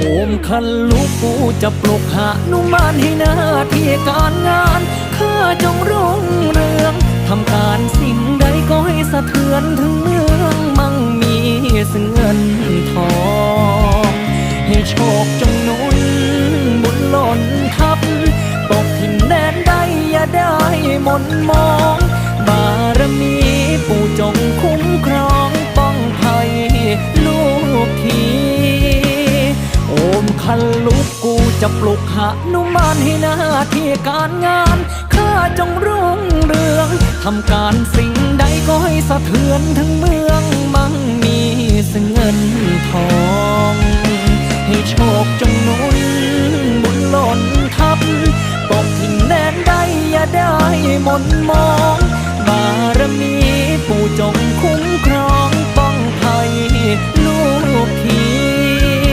โอมคันลูกกูจะปลุกหานุมานให้หน้าที่การงานข้าจงรุ่งเรืองทำการสิ่งใดก็ให้สะเทือนถึงเมืองมั่งมีซึ่งเงินทองให้โชคจงนุนบุญหล่นทับตกถิ่นแดนใดอย่าได้มนมอง ลูกกูจะปลุกหานุมานให้หน้าที่การงาน ข้าจงรุ่งเรือง ทำการสิ่งใดก็ให้สะเทือนทั้งเมืองมั่งมีซึ่งเงินทอง ให้โชคจงนุนบุญหล่นทับตกถิ่นแดนใดอย่าได้มนมอง